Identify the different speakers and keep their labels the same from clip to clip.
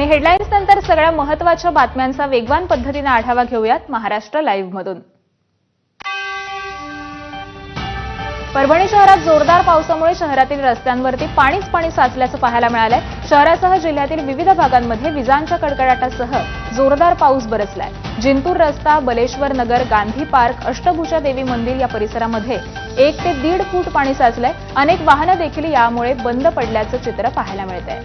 Speaker 1: आणि हेडलाईन्स नंतर सगळ्या महत्त्वाच्या बातम्यांचा वेगवान पद्धतीने आढावा घेऊयात महाराष्ट्र लाईव्ह मधून. परभणी शहरात जोरदार पावसामुळे शहरातील रस्त्यांवरती पाणीच पाणी साचल्याचं पाहायला मिळालंय. शहरासह जिल्ह्यातील विविध भागांमध्ये विजांच्या कडकडाटासह जोरदार पाऊस बरसलाय. जिंतूर रस्ता बलेश्वर नगर गांधी पार्क अष्टभुजा देवी मंदिर या परिसरामध्ये एक ते दीड फूट पाणी साचलंय. अनेक वाहनं देखील यामुळे बंद पडल्याचं चित्र पाहायला मिळतंय.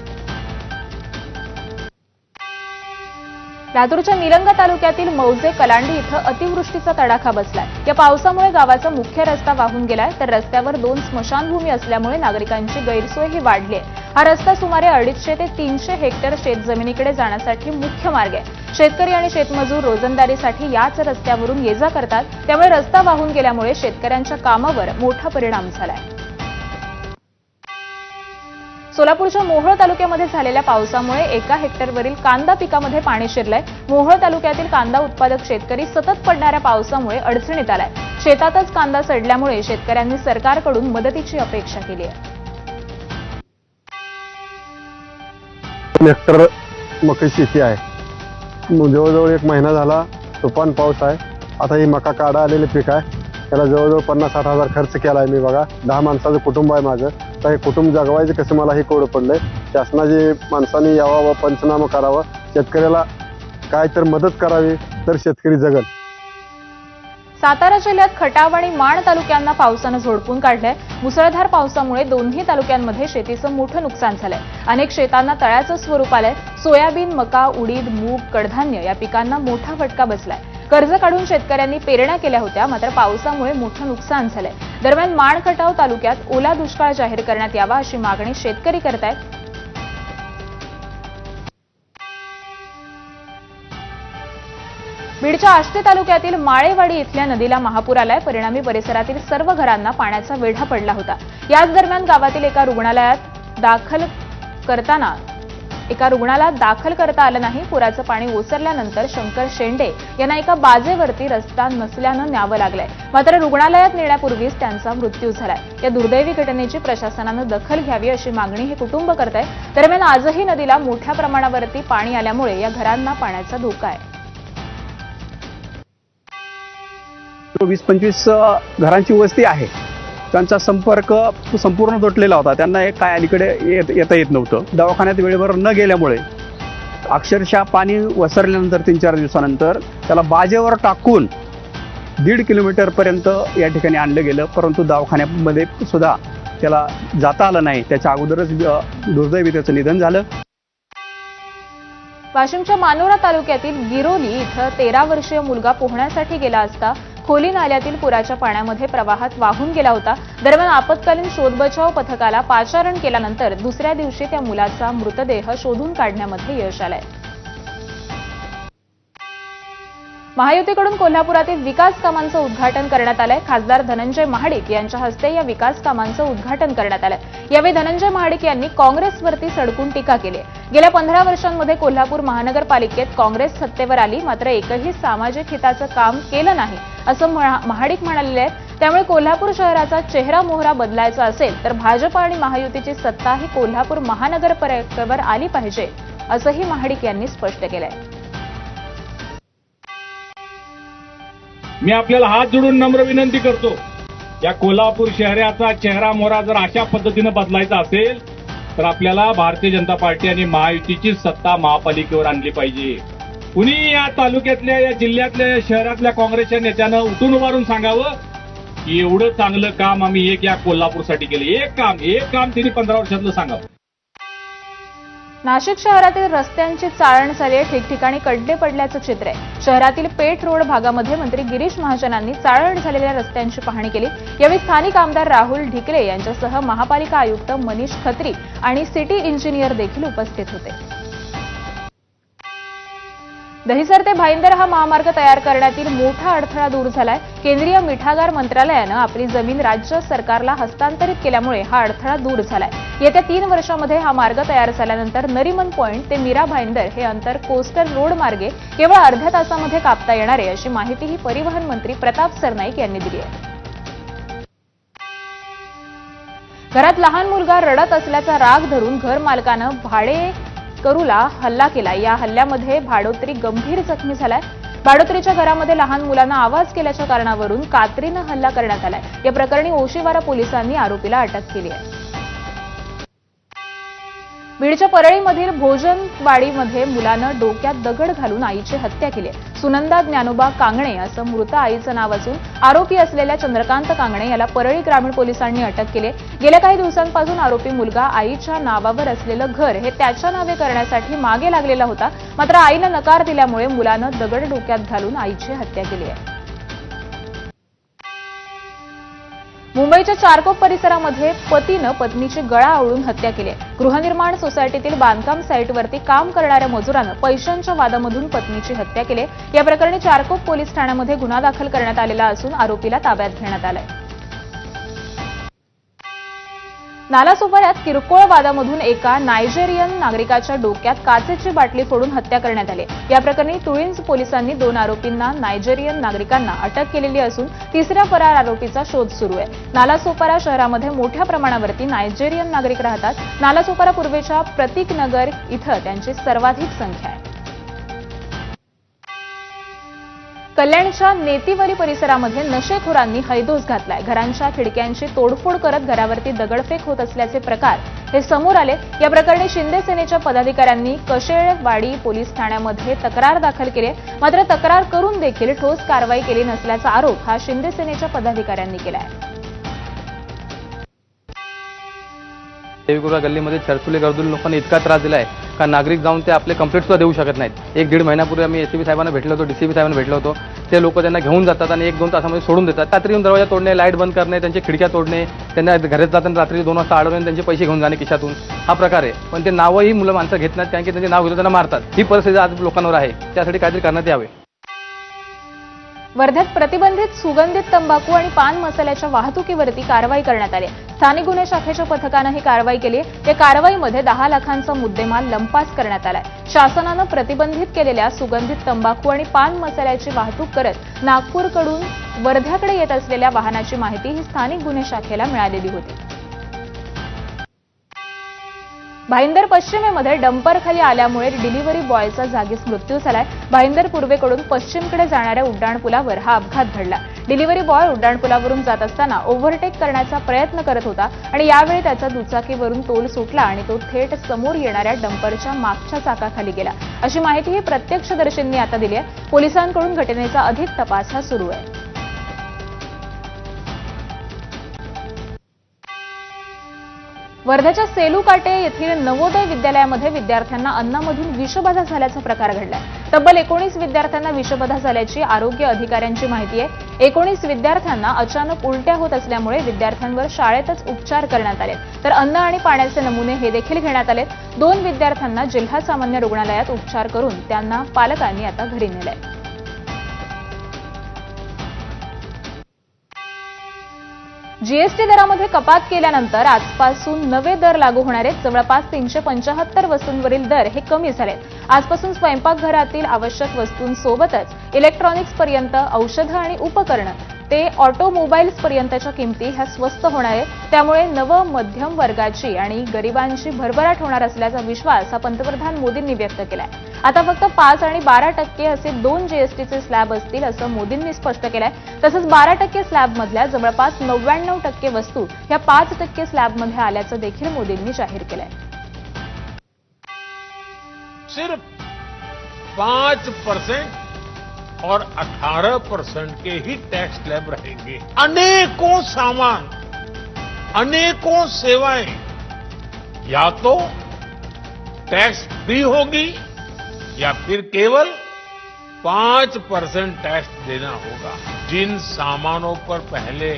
Speaker 1: लातूरच्या निलंगा तालुक्यातील मौजे कलांडी इथं अतिवृष्टीचा तडाखा बसलाय. या पावसामुळे गावाचा मुख्य रस्ता वाहून गेलाय. तर रस्त्यावर दोन स्मशानभूमी असल्यामुळे नागरिकांची गैरसोयही वाढली आहे. हा रस्ता सुमारे अडीचशे ते तीनशे हेक्टर शेतजमिनीकडे जाण्यासाठी मुख्य मार्ग आहे. शेतकरी आणि शेतमजूर रोजंदारीसाठी याच रस्त्यावरून ये जा करतात. त्यामुळे रस्ता वाहून गेल्यामुळे शेतकऱ्यांच्या कामावर मोठा परिणाम झालाय. सोलापूरच्या मोहोळ तालुक्यामध्ये झालेल्या पावसामुळे एका हेक्टरवरील कांदा पिकामध्ये पाणी शिरलंय. मोहोळ तालुक्यातील कांदा उत्पादक शेतकरी सतत पडणाऱ्या पावसामुळे अडचणीत आलाय. शेतातच कांदा सडल्यामुळे शेतकऱ्यांनी सरकारकडून मदतीची अपेक्षा केली आहे.
Speaker 2: हेक्टर मका शेती आहे. जवळजवळ एक महिना झाला तुफान पाऊस आहे. आता ही मका काढा आलेले पीक आहे. त्याला जवळजवळ पन्नास साठ हजार खर्च केला आहे मी बघा. दहा माणसाचं कुटुंब आहे माझं. आता हे कुटुंब जगवायचं कसं मला हे कोडं पडलंय. शासनाचे माणसाने यावा पंचनामा करावं शेतकऱ्याला काय तर मदत करावी तर शेतकरी जगल.
Speaker 1: सातारा जिल्ह्यात खटाव आणि माण तालुक्यांना पावसानं झोडपून काढलंय. मुसळधार पावसामुळे दोन्ही तालुक्यांमध्ये शेतीचं मोठं नुकसान झालंय. अनेक शेतांना तळ्याचं स्वरूप आलंय. सोयाबीन मका उडीद मूग कडधान्य या पिकांना मोठा फटका बसलाय. कर्ज काढून शेतकऱ्यांनी पेरण्या केल्या होत्या मात्र पावसामुळे मोठं नुकसान झालंय. दरम्यान माण खटाव तालुक्यात ओला दुष्काळ जाहीर करण्यात यावा अशी मागणी शेतकरी करतायत. बीडच्या आष्टे तालुक्यातील माळेवाडी इथल्या नदीला महापूर आलाय. परिणामी परिसरातील सर्व घरांना पाण्याचा वेढा पडला होता. याच दरम्यान गावातील एका रुग्णालयात दाखल करताना एका रुग्णाला दाखल करता आलं नाही. पुराचं पाणी ओसरल्यानंतर शंकर शेंडे यांना एका बाजेवरती रस्ता नसल्यानं न्यावं लागलंय. मात्र रुग्णालयात नेण्यापूर्वीच त्यांचा मृत्यू झालाय. या दुर्दैवी घटनेची प्रशासनानं दखल घ्यावी अशी मागणी हे कुटुंब करत आहे दरम्यान आजही नदीला मोठ्या प्रमाणावरती पाणी आल्यामुळे या घरांना पाण्याचा धोका आहे.
Speaker 3: वीस पंचवीस घरांची वस्ती आहे. त्यांचा संपर्क संपूर्ण तुटलेला होता. त्यांना एक काय अलीकडे येत येता येत नव्हतं. दवाखान्यात वेळेवर न गेल्यामुळे अक्षरशः पाणी वसरल्यानंतर तीन चार दिवसानंतर त्याला बाजेवर टाकून दीड किलोमीटरपर्यंत या ठिकाणी आणलं गेलं. परंतु दवाखान्यामध्ये सुद्धा त्याला जाता आलं नाही. त्याच्या अगोदरच दुर्दैवी त्याचं निधन झालं.
Speaker 1: वाशिमच्या मानोरा तालुक्यातील गिरोली इथं तेरा वर्षीय मुलगा पोहण्यासाठी गेला असता खोली नाल्यातील पुराच्या पाण्यामध्ये प्रवाहात वाहून गेला होता. दरम्यान आपत्कालीन शोधबचाव पथकाला पाचारण केल्यानंतर दुसऱ्या दिवशी त्या मुलाचा मृतदेह शोधून काढण्यामध्ये यश आलंय. महायुतीकडून कोल्हापुरातील विकास कामांचं उद्घाटन करण्यात आलंय. खासदार धनंजय महाडिक यांच्या हस्ते या विकास कामांचं उद्घाटन करण्यात आलंय. यावेळी धनंजय महाडिक यांनी काँग्रेसवरती सडकून टीका केली. गेल्या पंधरा वर्षांमध्ये कोल्हापूर महानगरपालिकेत काँग्रेस सत्तेवर आली मात्र एकही सामाजिक हिताचं काम केलं नाही असं महा- महाडिक म्हणाले आहेत. त्यामुळे कोल्हापूर शहराचा चेहरा मोहरा बदलायचा असेल तर भाजप आणि महायुतीची सत्ता ही कोल्हापूर महानगरपालिकेवर आली पाहिजे असंही महाडिक यांनी स्पष्ट केलंय.
Speaker 4: मी आपल्याला हात जोडून नम्र विनंती करतो. या कोल्हापूर शहराचा चेहरा मोहरा जर अशा पद्धतीनं बदलायचा असेल तर आपल्याला भारतीय जनता पार्टी आणि महायुतीची सत्ता महापालिकेवर आणली पाहिजे. कुणी या तालुक्यातल्या या जिल्ह्यातल्या या शहरातल्या काँग्रेसच्या नेत्यानं उठून उभारून सांगावं? की एवढं चांगलं काम आम्ही एक या कोल्हापूरसाठी केलं. एक काम एक काम तिने पंधरा वर्षातलं सांगावं.
Speaker 1: नाशिक शहरातील रस्त्यांची चाळण झाली आहे. ठिकठिकाणी खड्डे पडल्याचं चित्र आहे. शहरातील पेठ रोड भागामध्ये मंत्री गिरीश महाजनांनी चाळण झालेल्या रस्त्यांची पाहणी केली. यावेळी स्थानिक आमदार राहुल ढिकले यांच्यासह महापालिका आयुक्त मनीष खत्री आणि सिटी इंजिनियर देखील उपस्थित होते. दहिसर ते भाईंदर हा महामार्ग तयार करण्यातील मोठा अडथळा दूर झालाय. केंद्रीय मिठागार मंत्रालयानं आपली जमीन राज्य सरकारला हस्तांतरित केल्यामुळे हा अडथळा दूर झालाय. येत्या तीन वर्षामध्ये हा मार्ग तयार झाल्यानंतर नरिमन पॉइंट ते मीरा भाईंदर हे अंतर कोस्टल रोड मार्गे केवळ अर्ध्या तासामध्ये कापता येणार आहे अशी माहितीही परिवहन मंत्री प्रताप सरनाईक यांनी दिली आहे. घरात लहान मुलगा रडत असल्याचा राग धरून घर मालकानं भाडे करूला हल्ला केला या हल्ल्यामध्ये भाडोत्री गंभीर जखमी झालाय. भाडोत्रीच्या घरामध्ये लहान मुलांना आवाज केल्याच्या कारणावरून कात्रीनं हल्ला करण्यात आलाय. या प्रकरणी ओशिवारा पोलिसांनी आरोपीला अटक केली आहे. बीडच्या परळीमधील भोजनवाडीमध्ये मुलानं डोक्यात दगड घालून आईची हत्या केली आहे. सुनंदा ज्ञानोबा कांगणे असं मृत आईचं नाव असून आरोपी असलेल्या चंद्रकांत कांगणे याला परळी ग्रामीण पोलिसांनी अटक केली गेल्या काही दिवसांपासून आरोपी मुलगा आईच्या नावावर असलेलं घर हे त्याच्या नावे करण्यासाठी मागे लागलेला होता. मात्र आईनं नकार दिल्यामुळे मुलानं दगड डोक्यात घालून आईची हत्या केली आहे. मुंबईच्या चारकोप परिसरामध्ये पतीनं पत्नीची गळा आवळून हत्या केली आहे. गृहनिर्माण सोसायटीतील बांधकाम साईटवरती काम करणाऱ्या मजुरानं पैशांच्या वादामधून पत्नीची हत्या केली या प्रकरणी चारकोप पोलीस ठाण्यामध्ये गुन्हा दाखल करण्यात आलेला असून आरोपीला ताब्यात घेण्यात आलाय नालासोपाऱ्यात किरकोळ वादामधून एका नायजेरियन नागरिकाच्या डोक्यात काचेची बाटली फोडून हत्या करण्यात आली. या प्रकरणी तुळींज पोलिसांनी दोन आरोपींना नायजेरियन नागरिकांना अटक केलेली असून तिसऱ्या फरार आरोपीचा शोध सुरू आहे. नालासोपारा शहरामध्ये मोठ्या प्रमाणावरती नायजेरियन नागरिक राहतात. नालासोपारा पूर्वेच्या प्रतीक नगर इथं त्यांची सर्वाधिक संख्या आहे. कल्याणच्या नेतीवली परिसरामध्ये नशेखोरांनी हैदोस घातलाय. घरांच्या खिडक्यांची तोडफोड करत घरावरती दगडफेक होत असल्याचे प्रकार हे समोर आले या प्रकरणी शिंदे सेनेच्या पदाधिकाऱ्यांनी कशेळवाडी पोलीस ठाण्यामध्ये तक्रार दाखल केली मात्र तक्रार करून देखील ठोस कारवाई केली नसल्याचा आरोप हा शिंदे सेनेच्या पदाधिकाऱ्यांनी केला आहे
Speaker 5: देवीगुरा गल्लीमध्ये चरचुले गर्दुल लोकांनी इतका त्रास दिला आहे का नागरिक जाऊन ते आपले कंप्लेंट सुद्धा देऊ शकत नाहीत. एक दीड महिन्यापूर्वी आम्ही एसीबी साहेबांना भेटलो होतो डीसीबी साहेबांना भेटलो होतो. ते लोक त्यांना घेऊन जातात आणि एक दोन तासामध्ये सोडून देतात. रात्री येऊन दरवाजा तोडणे लाइट बंद करणे त्यांच्या खिडक्या तोडणे त्यांना घरात जाताना रात्री दोन वाजता अडवणे त्यांचे पैसे घेऊन जाणे खिशातून. हा प्रकार आहे. पण ते नावही मुलं माणसं घेत नाहीत कारण की त्यांचे नाव घेतो त्यांना मारतात. ही परिस्थिती आज लोकांवर आहे. त्यासाठी काहीतरी करण्यात यावे.
Speaker 1: वर्ध्यात प्रतिबंधित सुगंधित तंबाखू आणि पान मसाल्याच्या वाहतुकीवरती कारवाई करण्यात आली स्थानिक गुन्हे शाखेच्या पथकानं ही कारवाई केली या कारवाईमध्ये दहा लाखांचा मुद्देमाल लंपास करण्यात आलाय. शासनानं प्रतिबंधित केलेल्या सुगंधित तंबाखू आणि पान मसाल्याची वाहतूक करत नागपूरकडून वर्ध्याकडे येत असलेल्या वाहनाची माहिती ही स्थानिक गुन्हे शाखेला मिळालेली होती. भाईंदर पश्चिमेमध्ये डंपरखाली आल्यामुळे डिलिव्हरी बॉयचा जागीच मृत्यू झालाय. भाईंदर पूर्वेकडून पश्चिमकडे जाणाऱ्या उड्डाणपुलावर हा अपघात घडला. डिलिव्हरी बॉय उड्डाणपुलावरून जात असताना ओव्हरटेक करण्याचा प्रयत्न करत होता आणि यावेळी त्याचा दुचाकीवरून तोल सुटला आणि तो थेट समोर येणाऱ्या डंपरच्या मागच्या चाकाखाली गेला. अशी माहिती ही प्रत्यक्षदर्शींनी आता दिली आहे. पोलिसांकडून घटनेचा अधिक तपास हा सुरू आहे. वर्ध्याच्या सेलू काटे येथील नवोदय विद्यालयामध्ये विद्यार्थ्यांना अन्नामधून विषबाधा झाल्याचा प्रकार घडलाय. तब्बल एकोणीस विद्यार्थ्यांना विषबाधा झाल्याची आरोग्य अधिकाऱ्यांची माहिती आहे. एकोणीस विद्यार्थ्यांना अचानक उलट्या होत असल्यामुळे विद्यार्थ्यांवर शाळेतच उपचार करण्यात आले तर अन्न आणि पाण्याचे नमुने हे देखील घेण्यात आले दोन विद्यार्थ्यांना जिल्हा सामान्य रुग्णालयात उपचार करून त्यांना पालकांनी आता घरी नेलंय. जीएसटी दरामध्ये कपात केल्यानंतर आजपासून नवे दर लागू होणार आहेत. जवळपास तीनशे पंचाहत्तर वस्तूंवरील दर हे कमी झालेत. आजपासून स्वयंपाकघरातील आवश्यक वस्तूंसोबतच इलेक्ट्रॉनिक्स पर्यंत औषधं आणि उपकरणं ते ऑटोमोबाईल्स पर्यंतच्या किमती ह्या स्वस्त होणार आहेत. त्यामुळे नव मध्यम वर्गाची आणि गरिबांची भरभराट होणार असल्याचा विश्वास हा पंतप्रधान मोदींनी व्यक्त केलाय. आता फक्त पाच आणि बारा टक्के असे दोन जीएसटीचे स्लॅब असतील असं मोदींनी स्पष्ट केलंय. तसंच बारा टक्के स्लॅबमधल्या जवळपास नव्याण्णव टक्के वस्तू ह्या पाच टक्के स्लॅबमध्ये आल्याचं देखील मोदींनी जाहीर केलंय.
Speaker 6: सिर्फ पांच और अठारह परसेंट के ही टैक्स स्लैब रहेंगे। अनेकों सामान, अनेकों सेवाएँ, या तो टैक्स फ्री होगी, या फिर केवल पाँच परसेंट टैक्स देना होगा। जिन सामानों पर पहले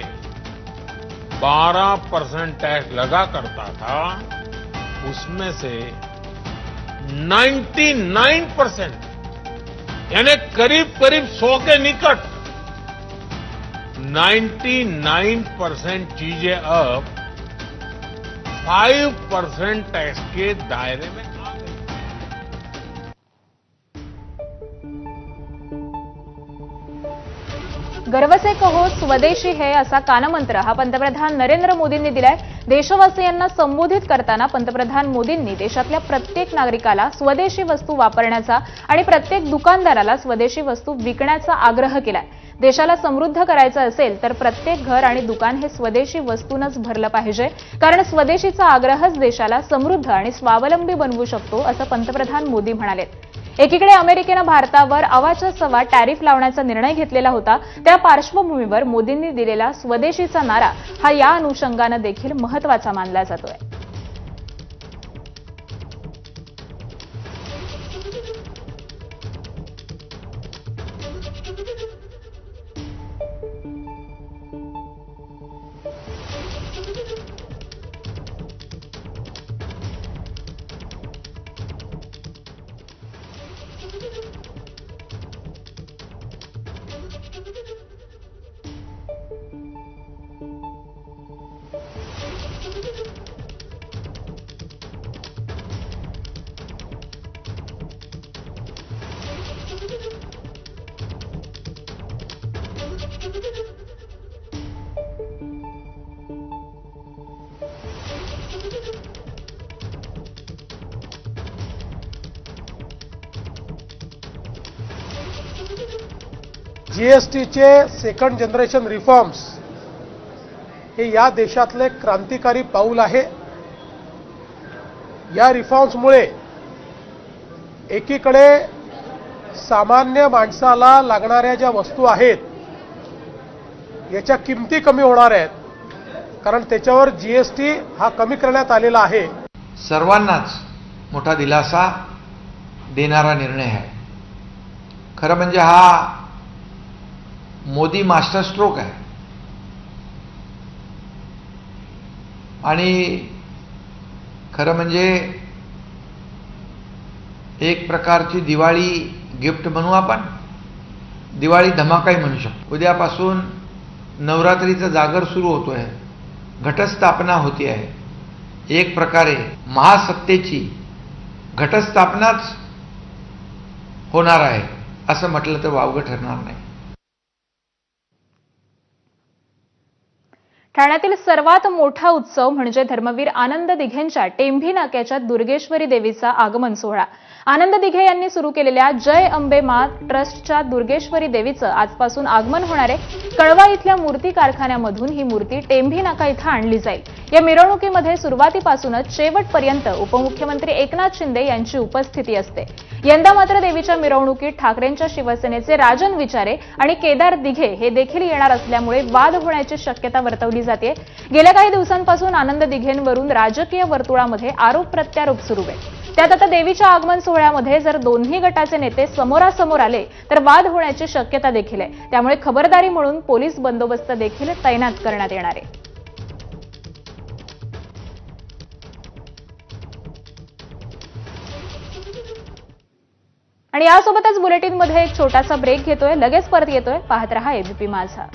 Speaker 6: बारह परसेंट टैक्स लगा करता था, उसमें से 99 परसेंट यानी करीब करीब सौ के निकट 99 परसेंट चीजें अब 5 परसेंट टैक्स के दायरे में
Speaker 1: गर्व से कहो स्वदेशी है असा कानमंत्र हा पंतप्रधान नरेंद्र मोदींनी दिलाय. देशवासियांना संबोधित करताना पंतप्रधान मोदींनी देशातल्या प्रत्येक नागरिकाला स्वदेशी वस्तू वापरण्याचा आणि प्रत्येक दुकानदाराला स्वदेशी वस्तू विकण्याचा आग्रह केलाय. देशाला समृद्ध करायचं असेल तर प्रत्येक घर आणि दुकान हे स्वदेशी वस्तूनच भरलं पाहिजे. कारण स्वदेशीचा आग्रहच देशाला समृद्ध आणि स्वावलंबी बनवू शकतो असं पंतप्रधान मोदी म्हणालेत. एकीकडे अमेरिकेनं भारतावर अवाच्या सवा टॅरिफ लावण्याचा निर्णय घेतलेला होता. त्या पार्श्वभूमीवर मोदींनी दिलेला स्वदेशीचा नारा हा या अनुषंगानं देखील महत्त्वाचा मानला जातोय.
Speaker 7: जीएसटीचे सेकंड जनरेशन रिफॉर्म्स हे या देशातले क्रांतिकारी पाऊल आहे. या रिफॉर्म्समुळे एकीकडे सामान्य माणसाला लागणाऱ्या ज्या वस्तू आहेत याच्या किमती कमी होणार आहेत. कारण त्याच्यावर जीएसटी हा कमी करण्यात आलेला आहे.
Speaker 8: सर्वांनाच मोठा दिलासा देणारा निर्णय आहे. खरं म्हणजे हा मोदी मास्टर स्ट्रोक आहे. आणि खरं म्हणजे एक प्रकारची दिवाळी गिफ्ट म्हणू आपण. दिवाळी धमाकाही म्हणू शकतो. उद्यापासून नवरात्रीचा जागर सुरू होतो आहे घटस्थापना होती आहे. एक प्रकारे महासत्तेची घटस्थापनाच होणार आहे. असं म्हटलं तर वावगं ठरणार नाही.
Speaker 1: ठाण्यातील सर्वात मोठा उत्सव म्हणजे धर्मवीर आनंद दिघेंच्या टेंभी नाक्याच्या दुर्गेश्वरी देवीचा आगमन सोहळा. आनंद दिघे यांनी सुरू केलेल्या जय अंबे मा ट्रस्टच्या दुर्गेश्वरी देवीचं आजपासून आगमन होणारे कळवा इथल्या मूर्ती कारखान्यामधून ही मूर्ती टेंभी नाका इथं आणली जाईल. या मिरवणुकीमध्ये सुरुवातीपासूनच शेवटपर्यंत उपमुख्यमंत्री एकनाथ शिंदे यांची उपस्थिती असते. यंदा मात्र देवीच्या मिरवणुकीत ठाकरेंच्या शिवसेनेचे राजन विचारे आणि केदार दिघे हे देखील येणार असल्यामुळे वाद होण्याची शक्यता वर्तवली जाते. गेल्या काही दिवसांपासून आनंद दिघेंवरून राजकीय वर्तुळामध्ये आरोप प्रत्यारोप सुरू आहे. त्यात आता देवीच्या आगमन सोहळ्यामध्ये जर दोन्ही गटाचे नेते समोरासमोर आले तर वाद होण्याची शक्यता देखील आहे. त्यामुळे खबरदारी म्हणून पोलीस बंदोबस्त देखील तैनात करण्यात येणार आहे. आणि यासोबतच बुलेटिनमध्ये एक छोटासा ब्रेक घेतोय लगेच परत येतोय. पाहत रहा एबीपी माझा.